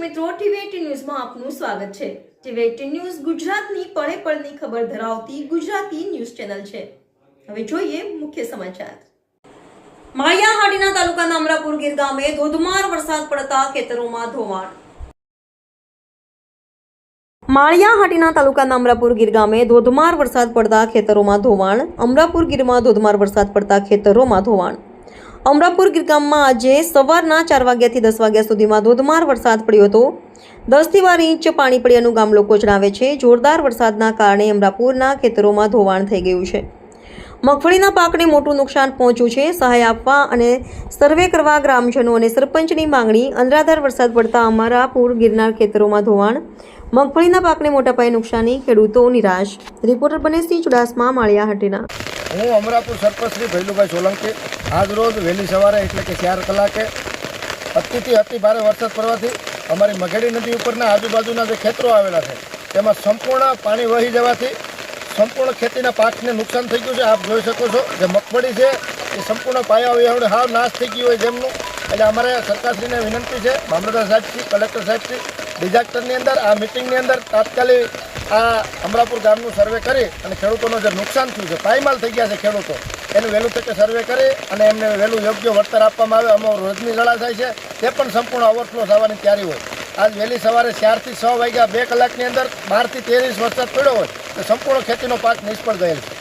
મિત્રો, ટીવી ન્યૂઝમાં આપનું સ્વાગત છે. ટીવી ન્યૂઝ ગુજરાતની પળે પળની ખબર ધરાવતી ગુજરાતી ન્યૂઝ ચેનલ છે. હવે જોઈએ મુખ્ય સમાચાર. માળિયા તાલુકાના અમરાપુર ગીર ગામે ધોધમાર વરસાદ પડતા ખેતરોમાં ધોવાણ. માળિયાહાટીના તાલુકાના અમરાપુર ગીર ગામે ધોધમાર વરસાદ પડતા ખેતરોમાં ધોવાણ. અમરાપુર ગીરમાં ધોધમાર વરસાદ પડતા ખેતરોમાં ધોવાણ. અમરાપુર ગીરગામમાં આજે સવારના ચાર વાગ્યાથી દસ વાગ્યા સુધીમાં ધોધમાર વરસાદ પડ્યો હતો. દસથી બાર ઇંચ પાણી પડ્યાનું ગામ લોકો જણાવે છે, જોરદાર વરસાદના કારણે અમરાપુરના ખેતરોમાં ધોવાણ થઈ ગયું છે. મગફળીના પાકને મોટું નુકસાન પહોંચ્યું છે, સહાય આપવા અને સર્વે કરવા ગ્રામજનો અને સરપંચની માંગણી, અનરાધાર વરસાદ પડતા અમારાપુર ગિરનાર ખેતરોમાં ધોવાણ. મગફળીના પાકને મોટા પાયે નુકસાની, ખેડૂતો નિરાશ. રિપોર્ટર બનેશસિંહ ચુડાસમા, માળિયા હટીના. હું અમરાપુર સરપંચ શ્રી ભૈલુભાઈ સોલંકી. આજરોજ વહેલી સવારે, એટલે કે ચાર કલાકે, અતિથી અતિ ભારે વરસાદ પડવાથી અમારી મઘેડી નદી ઉપરના આજુબાજુના જે ખેતરો આવેલા છે, તેમાં સંપૂર્ણ પાણી વહી જવાથી સંપૂર્ણ ખેતીના પાકને નુકસાન થઈ ગયું છે. આપ જોઈ શકો છો જે મગફળી છે, એ સંપૂર્ણ પાયા વિહોણે, હાવ નાશ થઈ ગયું હોય જેમનું. એટલે અમારે સરકારશ્રીને વિનંતી છે, મામલતદાર સાહેબથી, કલેક્ટર સાહેબશ્રી ડિઝાસ્ટરની અંદર, આ મિટિંગની અંદર તાત્કાલિક આ અમરાપુર ગામનું સર્વે કરી અને ખેડૂતોનું જે નુકસાન થયું છે, પાયમાલ થઈ ગયા છે ખેડૂતો. એનું વહેલું તકે સર્વે કરી અને એમને વહેલું યોગ્ય વળતર આપવામાં આવે અમારું રોજની જળા થાય છે, તે પણ સંપૂર્ણ ઓવરફ્લો થવાની તૈયારી હોય. આજ વહેલી સવારે ચારથી છ વાગ્યા બે કલાકની અંદર બારથી તેર વરસાદ પડ્યો હોય, તો સંપૂર્ણ ખેતીનો પાક નિષ્ફળ ગયેલ છે.